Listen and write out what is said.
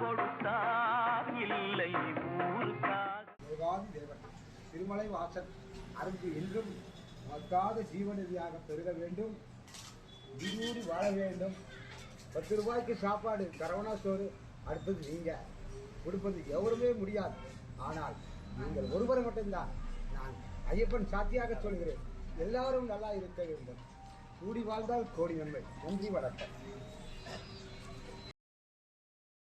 கொடுத்தார். இல்லை தேவன் திருமலை வாசன் அருகு என்றும் மக்காத ஜீவநிதியாக பெருக வேண்டும். உயிரூடி வாழ வேண்டும். பத்து ரூபாய்க்கு சாப்பாடு கரவணா சோறு அடுத்தது நீங்க. கொடுப்பது எவருமே முடியாது. ஆனால் நீங்கள் ஒருவர் மட்டும்தான். நான் ஐயப்பன் சாத்தியாக சொல்கிறேன். எல்லாரும் நல்லா இருக்க வேண்டும். கூடி வாழ்ந்தால் கோடி நன்மை. நன்றி வணக்கம்.